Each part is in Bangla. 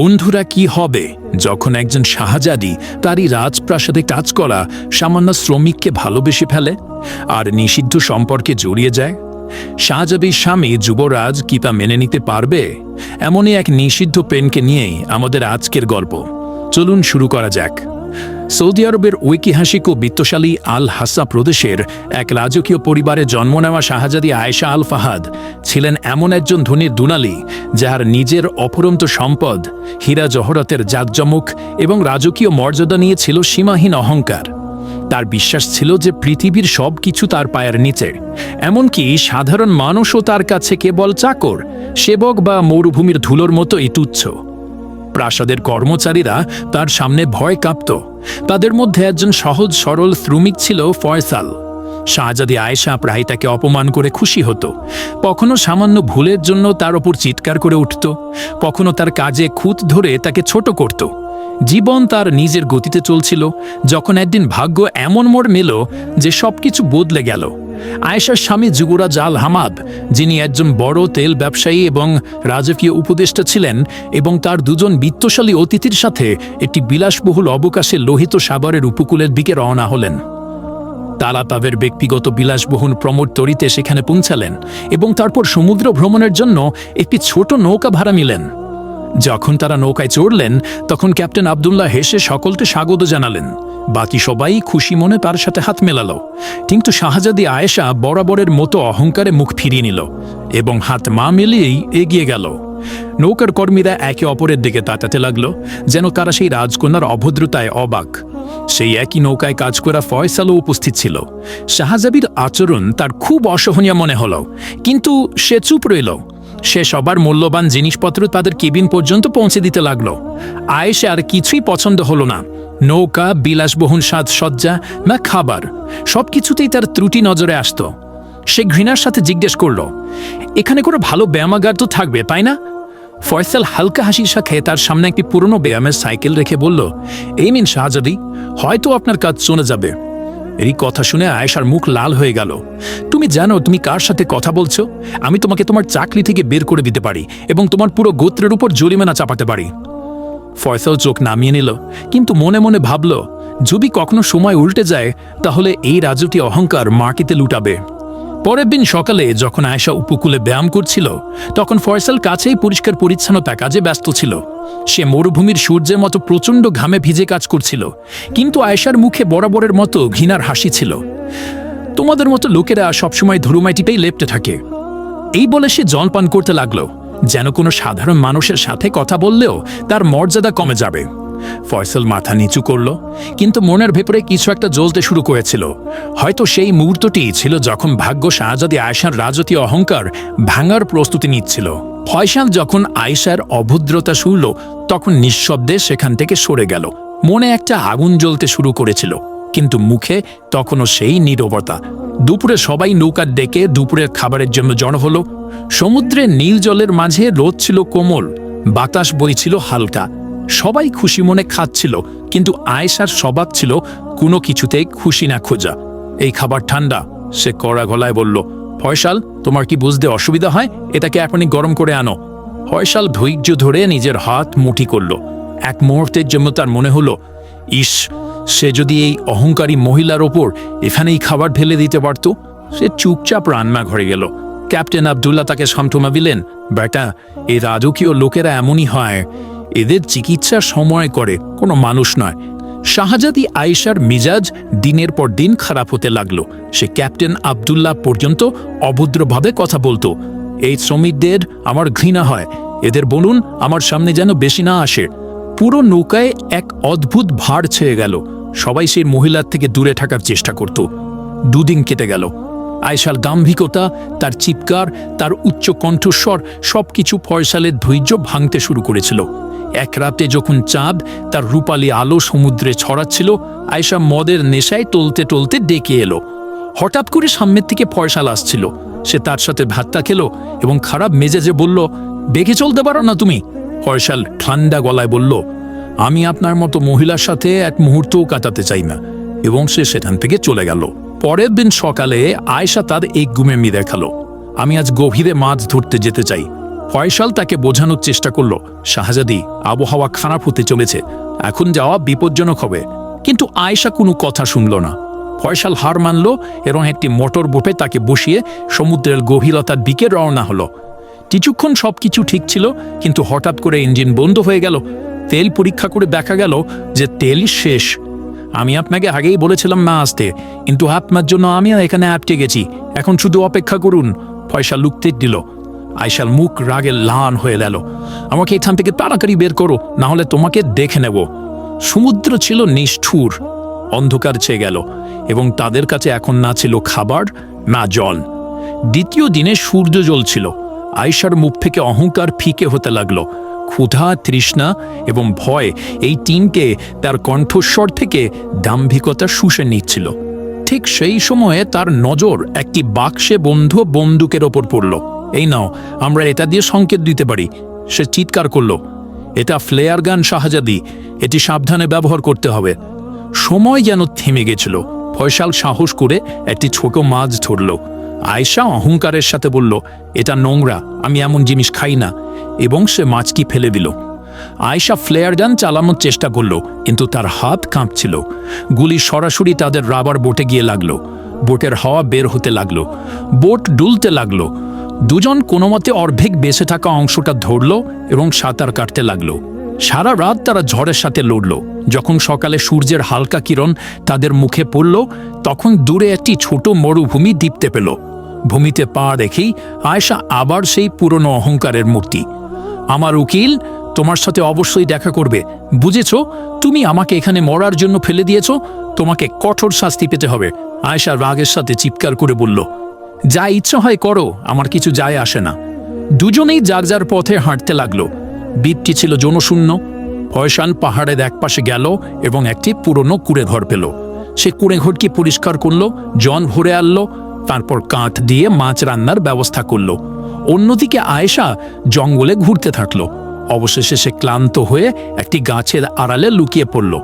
বন্ধুরা কি হবে? যখন একজন শাহজাদি তারই রাজপ্রাসাদে কাজ করা সামান্য শ্রমিককে ভালোবেসে ফেলে আর নিষিদ্ধ সম্পর্কে জড়িয়ে যায়? শাহজাদির স্বামী যুবরাজ কি তা মেনে নিতে পারবে? এমনই এক নিষিদ্ধ পেনকে নিয়েই আমাদের আজকের গল্প। চলুন শুরু করা যাক। সৌদি আরবের ঐতিহাসিক ও বিত্তশালী আল হাসা প্রদেশের এক রাজকীয় পরিবারে জন্ম নেওয়া শাহজাদি আয়েশা আল ফাহাদ ছিলেন এমন একজন ধনীর দুনালি যার নিজের অপরন্ত সম্পদ, হীরা জহরতের জাকজমক এবং রাজকীয় মর্যাদা নিয়ে ছিল সীমাহীন অহংকার। তার বিশ্বাস ছিল যে পৃথিবীর সব কিছু তার পায়ের নিচে। এমনকি সাধারণ মানুষও তার কাছে কেবল চাকর, সেবক বা মরুভূমির ধুলোর মতোই তুচ্ছ। প্রাসাদের কর্মচারীরা তার সামনে ভয় কাঁপত। তাদের মধ্যে একজন সহজ সরল শ্রমিক ছিল ফয়সাল। শাহজাদি আয়েশা প্রায় তাকে অপমান করে খুশি হতো। কখনো সামান্য ভুলের জন্য তার ওপর চিৎকার করে উঠত। কখনো তার কাজে খুঁত ধরে তাকে ছোট করত। জীবন তার নিজের গতিতে চলছিল। যখন একদিন ভাগ্য এমন মোড় মেল যে সবকিছু বদলে গেল। আয়েশার স্বামী যুবরাজ আল হামাদ যিনি একজন বড় তেল ব্যবসায়ী এবং রাজকীয় উপদেষ্টা ছিলেন এবং তার দুজন বিত্তশালী অতিথির সাথে একটি বিলাসবহুল অবকাশে লোহিত সাগরের উপকূলের দিকে রওনা হলেন। তারা তাদের ব্যক্তিগত বিলাসবহুল প্রমোদ তরিতে সেখানে পৌঁছালেন এবং তারপর সমুদ্র ভ্রমণের জন্য একটি ছোট নৌকা ভাড়া নিলেন। যখন তারা নৌকায় চড়লেন, তখন ক্যাপ্টেন আবদুল্লাহ হেসে সকলকে স্বাগত জানালেন। বাকি সবাই খুশি মনে তার সাথে হাত মেলালো। কিন্তু শাহজাদি আয়েশা বরাবরের মতো অহংকারে মুখ ফিরিয়ে নিল এবং হাত মা মিলিয়েই এগিয়ে গেল। নৌকার কর্মীরা একে অপরের দিকে তাকাতে লাগল, যেন তারা সেই রাজকন্যার অভদ্রতায় অবাক। সেই একই নৌকায় কাজ করা ফয়সালও উপস্থিত ছিল। শাহজাবির আচরণ তার খুব অসহনীয় মনে হল। কিন্তু সে চুপ রইল। সে সবার মূল্যবান জিনিসপত্র তাদের কেবিন পর্যন্ত পৌঁছে দিতে লাগল। আয়েশে আর কিছুই পছন্দ হলো না। নৌকা, বিলাসবহুল সাজসজ্জা না খাবার, সবকিছুতেই তার ত্রুটি নজরে আসত। সে ঘৃণার সাথে জিজ্ঞেস করল, এখানে কোনো ভালো ব্যায়ামাগার তো থাকবে, তাই না? ফয়সাল হালকা হাসির সাথে তার সামনে একটি পুরনো ব্যায়ামের সাইকেল রেখে বলল, এই মিন শাহজাদি, হয়তো আপনার কাজ চলে যাবে। এই কথা শুনে আয়েশার মুখ লাল হয়ে গেল। তুমি জানো, তুমি কার সাথে কথা বলছো? আমি তোমাকে তোমার চাকরি থেকে বের করে দিতে পারি এবং তোমার পুরো গোত্রের উপর জরিমানা চাপাতে পারি। ফয়সাল চোখ নামিয়ে নিল, কিন্তু মনে মনে ভাবল, যদি কখনো সময় উল্টে যায়, তাহলে এই রাজুটি অহংকার মাটিতে লুটাবে। পরের দিন সকালে যখন আয়েশা উপকূলে ব্যায়াম করছিল, তখন ফয়সাল কাছেই পরিষ্কার পরিচ্ছন্নতা কাজে ব্যস্ত ছিল। সে মরুভূমির সূর্যের মতো প্রচণ্ড ঘামে ভিজে কাজ করছিল, কিন্তু আয়েশার মুখে বরাবরের মতো ঘৃণার হাসি ছিল। তোমাদের মতো লোকেরা সবসময় ধরুমাইটিতেই লেপটে থাকে। এই বলে সে জল পান করতে লাগল। যেন কোনো সাধারণ মানুষের সাথে কথা বললেও তার মর্যাদা কমে যাবে। ফয়সল মাথা নিচু করল, কিন্তু মনের ভেতরে কিছু একটা জ্বলতে শুরু করেছিল। হয়তো সেই মুহূর্তটি ছিল যখন ভাগ্য শাহজাদি আয়সার রাজকীয় অহংকার ভাঙার প্রস্তুতি নিচ্ছিল। ফয়সাল যখন আয়েশার অভদ্রতা শুনল, তখন নিঃশব্দে সেখান থেকে সরে গেল। মনে একটা আগুন জ্বলতে শুরু করেছিল, কিন্তু মুখে তখনও সেই নীরবতা দুপুরে সবাই নৌকার ডেকে দুপুরের খাবারের জন্য জড়ো হলো। সমুদ্রে নীল জলের মাঝে রোদ ছিল কোমল, বাতাস বইছিল হালকা। সবাই খুশি মনে খাচ্ছিল, কিন্তু আয়েশার স্বভাব ছিল কোনো কিছুতেই খুশি না খোঁজা। এই খাবার ঠান্ডা, সে কড়া গলায় বলল, ফয়সাল, তোমার কি বুঝতে অসুবিধা হয়? এটাকে এখনই গরম করে আনো। ফয়সাল ধৈর্য ধরে নিজের হাত মুঠি করল। এক মুহূর্তের জন্য তার মনে হলো, ইস সে যদি এই অহংকারী মহিলার ওপর এখানেই খাবার ঢেলে দিতে পারত, সে চুপচাপ রান্নাঘরে গেল। ক্যাপ্টেন আবদুল্লাহ তাকে সান্ত্বনা দিলেন, বেটা এ রাজকীয় লোকেরা এমনই হয়। এদের চিকিৎসা সময় করে, কোনো মানুষ নয়। শাহজাদি আয়েশার মিজাজ দিনের পর দিন খারাপ হতে লাগল। সে ক্যাপ্টেন আবদুল্লাহ পর্যন্ত অভদ্রভাবে কথা বলতো, এই শ্রমিকদের আমার ঘৃণা হয়। এদের বলুন, আমার সামনে যেন বেশি না আসে। পুরো নৌকায় এক অদ্ভুত ভার ছেয়ে গেল। সবাই সেই মহিলার থেকে দূরে থাকার চেষ্টা করত। দুদিন কেটে গেল। আয়সাল গাম্ভিকতা, তার চিৎকার, তার উচ্চ কণ্ঠস্বর সবকিছু ফয়সালের ধৈর্য ভাঙতে শুরু করেছিল। এক রাতে যখন চাঁদ তার রূপালি আলো সমুদ্রে ছড়াচ্ছিল আয়সা মদের নেশায় টলতে টলতে ডেকে এলো। হঠাৎ করে সামনের থেকে ফয়সাল আসছিল। সে তার সাথে ভাতটা খেলো এবং খারাপ মেজাজে বলল, দেখে চলতে পারো না তুমি? ফয়সাল ঠান্ডা গলায় বলল আমি আপনার মতো মহিলার সাথে এক মুহূর্তও কাটাতে চাই না। এবং সে সেখান থেকে চলে গেল। পরের দিন সকালে আয়সা তার এক গুমে মি দেখাল আমি আজ গভীরে মাছ ধরতে যেতে চাই। ফয়সাল তাকে বোঝানোর চেষ্টা করল, শাহজাদি, আবহাওয়া খারাপ হতে চলেছে। এখন যাওয়া বিপজ্জনক হবে। কিন্তু আয়েশা কোনো কথা শুনল না। ফয়সাল হার মানল এবং একটি মোটর বোটে তাকে বসিয়ে সমুদ্রের গভীরতার দিকে রওনা হলো। কিছুক্ষণ সব কিছু ঠিক ছিল, কিন্তু হঠাৎ করে ইঞ্জিন বন্ধ হয়ে গেল। তেল পরীক্ষা করে দেখা গেল যে তেলই শেষ। আমি আপনাকে আগেই বলেছিলাম না আসতে। কিন্তু আপনার জন্য আমিও এখানে আটকে গেছি। এখন শুধু অপেক্ষা করুন। পয়সা লুকতে দিল। আয়সার মুখ রাগে লান হয়ে গেল। আমাকে এখান থেকে তাড়াতাড়ি বের করো, না হলে তোমাকে দেখে নেব। সমুদ্র ছিল নিষ্ঠুর। অন্ধকার ছেয়ে গেল। এবং তাদের কাছে এখন না ছিল খাবার, না জল। দ্বিতীয় দিনে সূর্য জ্বলছিল। আয়সার মুখ থেকে অহংকার ফিকে হতে লাগল। ক্ষুধা, তৃষ্ণা এবং ভয় এই তিনকে তার কণ্ঠস্বর থেকে দাম্ভিকতা শুষে নিচ্ছিল। ঠিক সেই সময়ে তার নজর একটি বাক্সে বন্ধু বন্দুকের ওপর পড়ল। এই নাও, আমরা এটা দিয়ে সংকেত দিতে পারি। সে চিৎকার করল। এটা ফ্লেয়ার গান, শাহজাদি। এটি সাবধানে ব্যবহার করতে হবে। সময় যেন থেমে গেছিল। ফয়সাল সাহস করে একটি ছোট মাছ ধরল। আয়শা অহংকারের সাথে বলল, এটা নোংরা, আমি এমন জিনিস খাই না। এবং সে মাছটি ফেলে দিল। আয়শা ফ্লেয়ার গান চালানোর চেষ্টা করল, কিন্তু তার হাত কাঁপছিল। গুলি সরাসরি তাদের রাবার বোটে গিয়ে লাগল। বোটের হাওয়া বের হতে লাগল। বোট ডুলতে লাগল। দুজন কোনো মতে অর্ধেক বেঁচে থাকা অংশটা ধরল এবং সাঁতার কাটতে লাগল। সারা রাত তারা ঝড়ের সাথে লড়ল। যখন সকালে সূর্যের হালকা কিরণ তাদের মুখে পড়ল, তখন দূরে একটি ছোট মরুভূমি দীপ্তে পেল। ভূমিতে পা রেখেই আয়সা আবার সেই পুরনো অহংকারের মূর্তি। আমার উকিল, তোমার সাথে অবশ্যই দেখা করবে। বুঝেছ, তুমি আমাকে এখানে মরার জন্য ফেলে দিয়েছ, তোমাকে কঠোর শাস্তি পেতে হবে। আয়সা রাগের সাথে চিৎকার করে বলল, যা ইচ্ছা হয় করো, আমার কিছু যায় আসে না। দুজনেই যার যার পথে হাঁটতে লাগল। দ্বীপটি ছিল জনশূন্য ফয়সান পাহাড়ের একপাশে গেল এবং একটি পুরনো কুড়ে ঘর পেল। সে কুড়ে ঘরকে পরিষ্কার করল, জন ভরে আনলো, তারপর কাঠ দিয়ে মাছ রান্নার ব্যবস্থা করল। অন্যদিকে আয়েশা জঙ্গলে ঘুরতে থাকল। অবশেষে সে ক্লান্ত হয়ে একটি গাছের আড়ালে লুকিয়ে পড়ল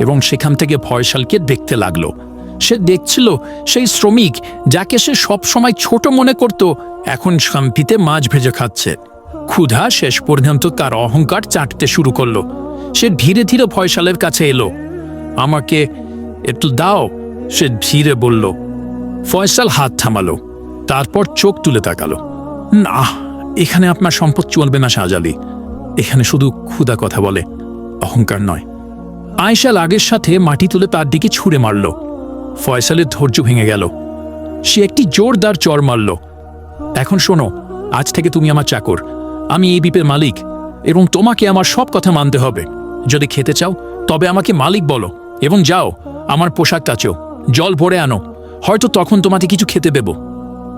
এবং সেখান থেকে ফয়সালকে দেখতে লাগল। সে দেখছিল সেই শ্রমিক, যাকে সে সবসময় ছোট মনে করত, এখন শান্তিতে মাছ ভেজে খাচ্ছে। ক্ষুধা শেষ পর্যন্ত তার অহংকার চাটতে শুরু করল। সে ধীরে ধীরে ফয়সালের কাছে এলো। আমাকে একটু দাও, সে ধীরে বলল। ফয়সাল হাত থামালো, তারপর চোখ তুলে তাকালো। না, এখানে আপনার সম্পদ চলবে না শাহজালি। এখানে শুধু ক্ষুধা কথা বলে, অহংকার নয়। আয়সা লাগের সাথে মাটি তুলে তার দিকে ছুঁড়ে মারল। ফয়সালের ধৈর্য ভেঙে গেল। সে একটি জোরদার চর মারল। এখন শোনো, আজ থেকে তুমি আমার চাকর। আমি এই দ্বীপের মালিক এবং তোমাকে আমার সব কথা মানতে হবে। যদি খেতে চাও, তবে আমাকে মালিক বলো এবং যাও, আমার পোশাক কাচো জল ভরে আনো, হয়তো তখন তোমাকে কিছু খেতে দেব।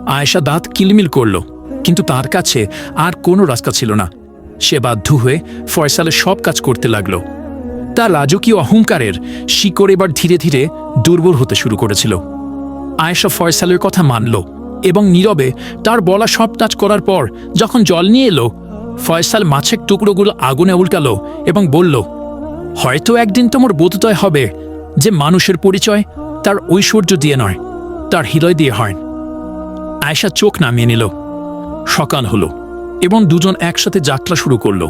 আয়েশা দাঁত কিলমিল করল, কিন্তু তার কাছে আর কোনো রাস্তা ছিল না। সে বাধ্য হয়ে ফয়সালের সব কাজ করতে লাগল। তার রাজকীয় অহংকারের শিকড় এবার ধীরে ধীরে দুর্বল হতে শুরু করেছিল। আয়েশা ফয়সালের কথা মানল। এবং নীরবে তার বলা সব কাজ করার পর যখন জল নিয়ে এলো, ফয়সাল মাছের টুকরোগুলো আগুনে উল্টালো এবং বলল, হয়তো একদিন তোমার বোধোদয় হবে যে মানুষের পরিচয় তার ঐশ্বর্য দিয়ে নয়, তার হৃদয় দিয়ে হয়। আয়েশা চোখ নামিয়ে নিল। সকাল হলো এবং দুজন একসাথে যাত্রা শুরু করল।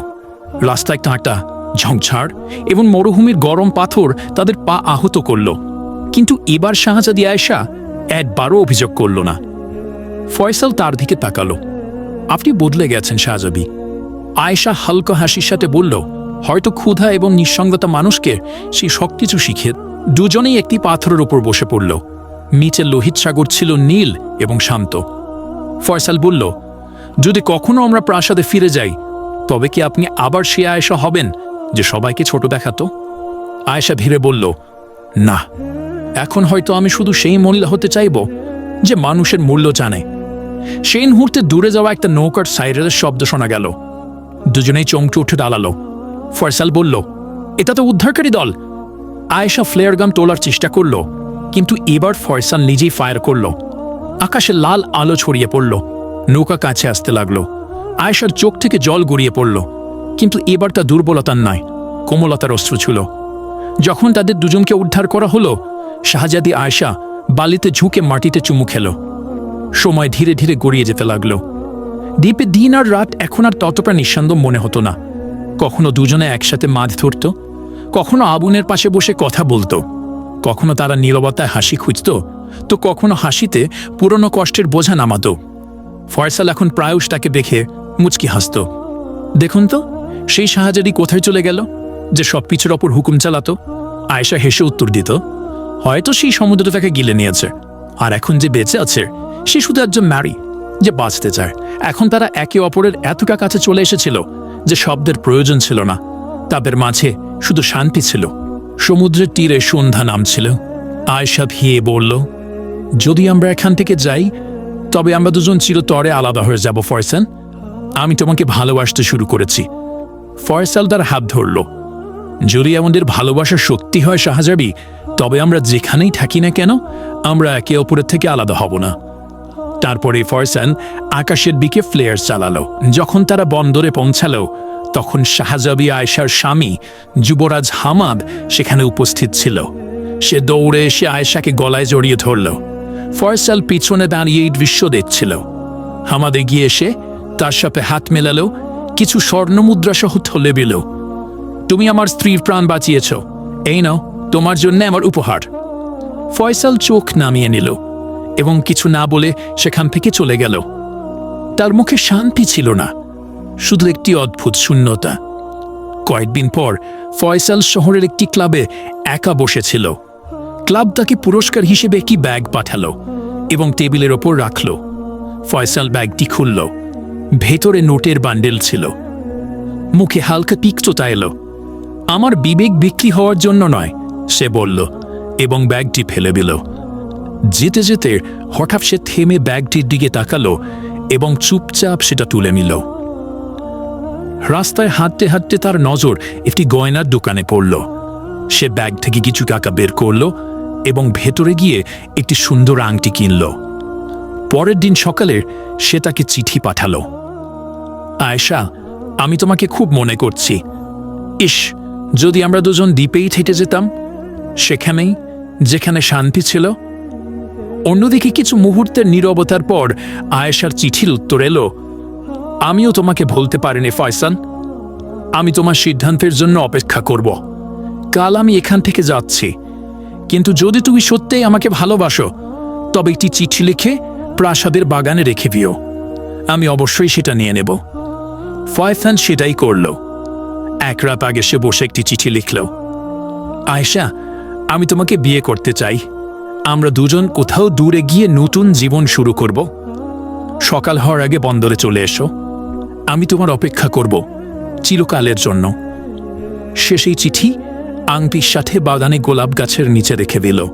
রাস্তায় কাঁটা ঝংঝাড় এবং মরুভূমির গরম পাথর তাদের পা আহত করল। কিন্তু এবার শাহজাদি আয়েশা একবারও অভিযোগ করল না। ফয়সাল তার দিকে তাকালো। আপনি বদলে গেছেন শাহজাবি। আয়েশা হালকা হাসির সাথে বলল, হয়তো ক্ষুধা এবং নিঃসঙ্গতা মানুষকে সেই সব কিছু শিখে দুজনেই একটি পাথরের উপর বসে পড়ল। নিচে লোহিত সাগর ছিল নীল এবং শান্ত। ফয়সাল বলল, যদি কখনো আমরা প্রাসাদে ফিরে যাই, তবে কি আপনি আবার সে আয়েশা হবেন যে সবাইকে ছোট দেখাতো? আয়েশা ধীরে বলল, না। এখন হয়তো আমি শুধু সেই মহিলা হতে চাইব যে মানুষের মূল্য জানে। সেই মুহূর্তে দূরে যাওয়া একটা নৌকার সাইরের শব্দ শোনা গেল। দুজনেই চমকে উঠে দাঁড়াল। ফয়সাল বলল, এটা তো উদ্ধারকারী দল। আয়েশা ফ্লেয়ার গান তোলার চেষ্টা করল, কিন্তু এবার ফয়সাল নিজেই ফায়ার করল। আকাশে লাল আলো ছড়িয়ে পড়ল। নৌকা কাছে আসতে লাগল। আয়েশার চোখ থেকে জল গড়িয়ে পড়ল, কিন্তু এবার তা দুর্বলতার নয়, কোমলতার অস্ত্র ছিল। যখন তাদের দুজনকে উদ্ধার করা হলো, শাহজাদি আয়েশা বালিতে ঝুঁকে মাটিতে চুমু খেল। সময় ধীরে ধীরে গড়িয়ে যেতে লাগল। দ্বীপে দিন আর রাত এখন আর ততটা নিঃসন্দ মনে হতো না। কখনো দুজনে একসাথে মাছ ধরত, কখনো আগুনের পাশে বসে কথা বলতো, কখনো তারা নীরবতায় হাসি খুঁজত, তো কখনো হাসিতে পুরনো কষ্টের বোঝা নামাতো। ফয়সাল এখন প্রায়শ তাকে দেখে মুচকি হাসত। দেখুন তো, সেই শাহজাদি কোথায় চলে গেল, যে সব পিছুর ওপর হুকুম চালাতো? আয়েশা হেসে উত্তর দিত, হয়তো সেই সমুদ্র তাকে গিলে নিয়েছে, আর এখন যে বেঁচে আছে সে শুধু একজন ম্যারি যে বাঁচতে চায়। এখন তারা একে অপরের এতটা কাছে চলে এসেছিল যে শব্দের প্রয়োজন ছিল না। তাদের মাঝে শুধু শান্তি ছিল। সমুদ্রের তীরে সন্ধ্যা নামছিল। আয়েশা ভিয়ে বলল, যদি আমরা এখান থেকে যাই, তবে আমরা দুজন চিরতরে আলাদা হয়ে যাব ফয়সান আমি তোমাকে ভালোবাসতে শুরু করেছি। ফয়সাল তার হাত ধরল, যদি আমাদের ভালোবাসার শক্তি হয়, শাহজাবি, তবে আমরা যেখানেই থাকি না কেন, আমরা একে অপরের থেকে আলাদা হব না। তারপরে ফয়সান আকাশের দিকে ফ্লেয়ার চালালো। যখন তারা বন্দরে পৌঁছালো, তখন শাহজাবি আয়েশার স্বামী যুবরাজ হামাদ সেখানে উপস্থিত ছিল। সে দৌড়ে এসে আয়েশাকে গলায় জড়িয়ে ধরল। ফয়সাল পিছনে দাঁড়িয়ে এই দৃশ্য দেখছিল। হামাদ এগিয়ে এসে তার সাথে হাত মেলালো, কিছু স্বর্ণমুদ্রা সহ থলে বিল তুমি আমার স্ত্রীর প্রাণ বাঁচিয়েছ। এই নাও, তোমার জন্য আমার উপহার। ফয়সাল চোখ নামিয়ে নিল। এবং কিছু না বলে সেখান থেকে চলে গেল। তার মুখে শান্তি ছিল না। শুধু একটি অদ্ভুত শূন্যতা। কয়েকদিন পর ফয়সাল শহরের একটি ক্লাবে একা বসেছিল। ক্লাব তাকে পুরস্কার হিসেবে একটি ব্যাগ পাঠালো এবং টেবিলের ওপর রাখল। ফয়সাল ব্যাগটি খুলল। ভেতরে নোটের বান্ডেল ছিল। মুখে হালকা তিক্ততা এলো। আমার বিবেক বিক্রি হওয়ার জন্য নয়, সে বলল এবং ব্যাগটি ফেলে দিল। যেতে যেতে হঠাৎ সে থেমে ব্যাগটির দিকে তাকালো এবং চুপচাপ সেটা তুলে নিল। রাস্তায় হাঁটতে হাঁটতে তার নজর একটি গয়নার দোকানে পড়ল। সে ব্যাগ থেকে কিছু টাকা বের করল এবং ভেতরে গিয়ে একটি সুন্দর আংটি কিনল। পরের দিন সকালে সে তাকে চিঠি পাঠালো। আয়েশা, আমি তোমাকে খুব মনে করছি। ইস, যদি আমরা দুজন দ্বীপেই থেকে যেতাম, সেখানেই যেখানে শান্তি ছিল অন্যদিকে কিছু মুহূর্তের নীরবতার পর আয়েশার চিঠির উত্তর এলো। আমিও তোমাকে বলতে পারিনি, ফয়সান। আমি তোমার সিদ্ধান্তের জন্য অপেক্ষা করব। কাল আমি এখান থেকে যাচ্ছি। কিন্তু যদি তুমি সত্যিই আমাকে ভালোবাসো, তবে একটি চিঠি লিখে প্রাসাদের বাগানে রেখে দিও। আমি অবশ্যই সেটা নিয়ে নেব। ফয়সান সেটাই করল। এক রাত আগে সে বসে একটি চিঠি লিখল। আয়েশা, আমি তোমাকে বিয়ে করতে চাই। আমরা দুজন কোথাও দূরে গিয়ে নতুন জীবন শুরু করব। সকাল হওয়ার আগে বন্দরে চলে এসো। আমি তোমার অপেক্ষা করব চিরকালের জন্য। সে সেই চিঠি আংটির সাথে বাগানে গোলাপ গাছের নিচে রেখে দিল।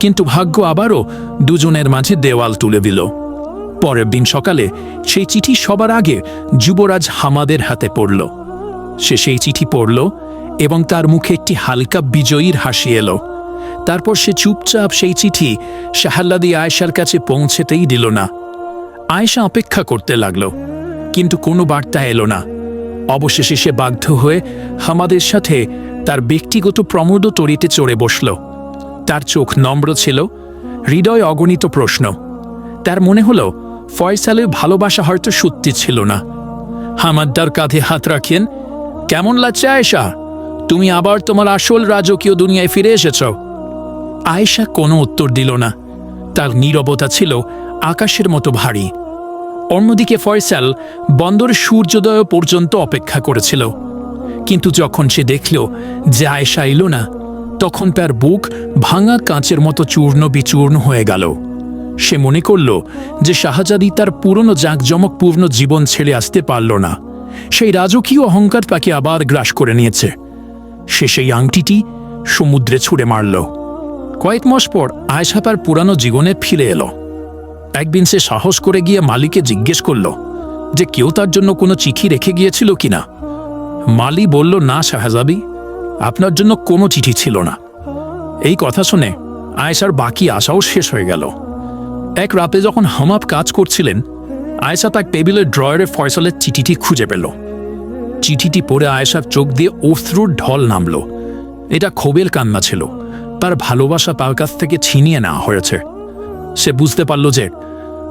কিন্তু ভাগ্য আবারও দুজনের মাঝে দেওয়াল তুলে দিল। পরের দিন সকালে সেই চিঠি সবার আগে যুবরাজ হামাদের হাতে পড়ল। সে সেই চিঠি পড়ল এবং তার মুখে একটি হালকা বিজয়ীর হাসি এলো। তারপর সে চুপচাপ সেই চিঠি শাহাল্লাদি আয়েশার কাছে পৌঁছেতেই দিল না। আয়েশা অপেক্ষা করতে লাগল, কিন্তু কোনো বার্তা এলো না। অবশেষে সে বাধ্য হয়ে হামাদের সাথে তার ব্যক্তিগত প্রমোদ তরিতে চড়ে বসল। তার চোখ নম্র ছিল, হৃদয় অগণিত প্রশ্ন। তার মনে হলো, ফয়সালের ভালোবাসা হয়তো সত্যি ছিল না। হামাদ্দার কাঁধে হাত রাখেন কেমন লাগছে আয়েশা? তুমি আবার তোমার আসল রাজকীয় দুনিয়ায় ফিরে এসেছ। আয়েশা কোনো উত্তর দিল না। তার নীরবতা ছিল আকাশের মতো ভারী। অন্যদিকে ফয়সাল বন্দর সূর্যোদয় পর্যন্ত অপেক্ষা করেছিল। কিন্তু যখন সে দেখল যে আয়েশা এলো না, তখন তার বুক ভাঙা কাঁচের মতো চূর্ণ বিচূর্ণ হয়ে গেল। সে মনে করল যে শাহজাদি তার পুরনো জাঁকজমকপূর্ণ জীবন ছেড়ে আসতে পারল না। সেই রাজকীয় অহংকার তাকে আবার গ্রাস করে নিয়েছে। সে সেই আংটিটি সমুদ্রে ছুঁড়ে মারল। কয়েক মাস পর আয়সা তার পুরানো জীবনে ফিরে এলো। একদিন সে সাহস করে গিয়ে মালিকে জিজ্ঞেস করল যে কেউ তার জন্য কোনো চিঠি রেখে গিয়েছিল কিনা। মালি বলল, না শাহজাবি, আপনার জন্য কোনো চিঠি ছিল না। এই কথা শুনে আয়েশার বাকি আশাও শেষ হয়ে গেল। এক রাতে যখন হামাব কাজ করছিলেন, আয়েশা তার টেবিলের ড্রয়ারে ফয়সলের চিঠিটি খুঁজে পেল। চিঠিটি পড়ে আয়েশার চোখ দিয়ে অশ্রুর ঢল নামল। এটা ক্ষোভের কান্না ছিল। তার ভালোবাসা তার কাছ থেকে ছিনিয়ে নেওয়া হয়েছে। সে বুঝতে পারল যে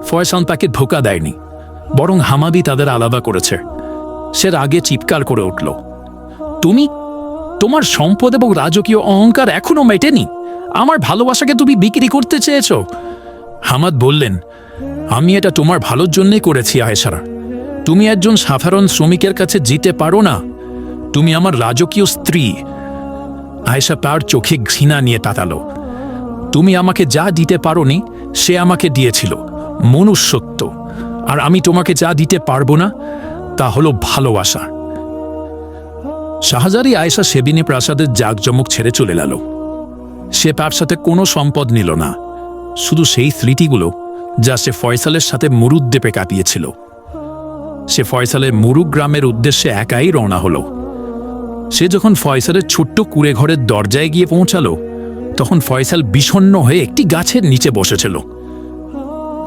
ফয়সাল তাকে ধোকা দেয়নি, বরং হামাদি তাদের আলাদা করেছে। সে রাগে চিৎকার করে উঠল, তুমি? তোমার সম্পদ এবং রাজকীয় অহংকার এখনও মেটেনি? আমার ভালোবাসাকে তুমি বিক্রি করতে চেয়েছ? হামাদ বললেন, আমি এটা তোমার ভালোর জন্যই করেছি, আয়েশারা। তুমি একজন সাধারণ শ্রমিকের কাছে জিতে পারো না। তুমি আমার রাজকীয় স্ত্রী আয়েশা তার চোখে ঘৃণা নিয়ে তাকালো। তুমি আমাকে যা দিতে পারোনি, সে আমাকে দিয়েছিল, মনুষ্যত্ব। আর আমি তোমাকে যা দিতে পারব না, তা হলো ভালোবাসা। শাহজারি আয়েশা সেবিনী প্রাসাদের জাঁকজমক ছেড়ে চলে গেল। সে তার সাথে কোনো সম্পদ নিল না, শুধু সেই স্মৃতিগুলো যা সে ফয়সালের সাথে মুরুদ্দেপে কাটিয়েছিল। সে ফয়সালের মুরু গ্রামের উদ্দেশ্যে একাই রওনা হলো। সে যখন ফয়সালের ছোট্ট কুড়ে ঘরের দরজায় গিয়ে পৌঁছালো, তখন ফয়সাল বিষণ্ণ হয়ে একটি গাছের নিচে বসেছিল।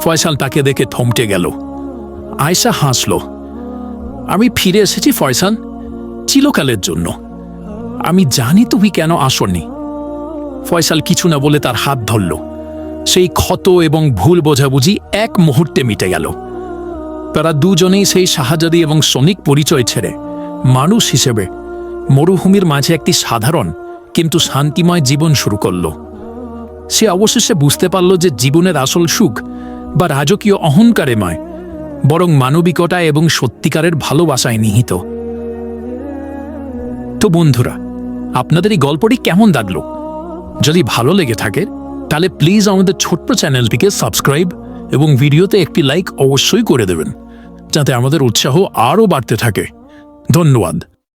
ফয়সাল তাকে দেখে থমটে গেল। আয়সা হাসল, আমি ফিরে এসেছি ফয়সাল, চিরকালের জন্য। আমি জানি তুমি কেন আসনি। ফয়সাল কিছু না বলে তার হাত ধরল। সেই ক্ষত এবং ভুল বোঝাবুঝি এক মুহূর্তে মিটে গেল। তারা দুজনেই সেই শাহজাদি এবং শ্রমিক পরিচয় ছেড়ে মানুষ হিসেবে মরুভূমির মাঝে একটি সাধারণ, কিন্তু শান্তিময় জীবন শুরু করল। সে অবশেষে বুঝতে পারল যে জীবনের আসল সুখ বা রাজকীয় অহংকারে নয় বরং মানবিকতা এবং সত্যিকারের ভালোবাসায় নিহিত। তো বন্ধুরা, আপনাদের এই গল্পটি কেমন লাগল? যদি ভালো লেগে থাকে, তাহলে প্লিজ আমাদের ছোট্ট চ্যানেলটিকে সাবস্ক্রাইব এবং ভিডিওতে একটি লাইক অবশ্যই করে দেবেন, যাতে আমাদের উৎসাহ আরও বাড়তে থাকে। ধন্যবাদ।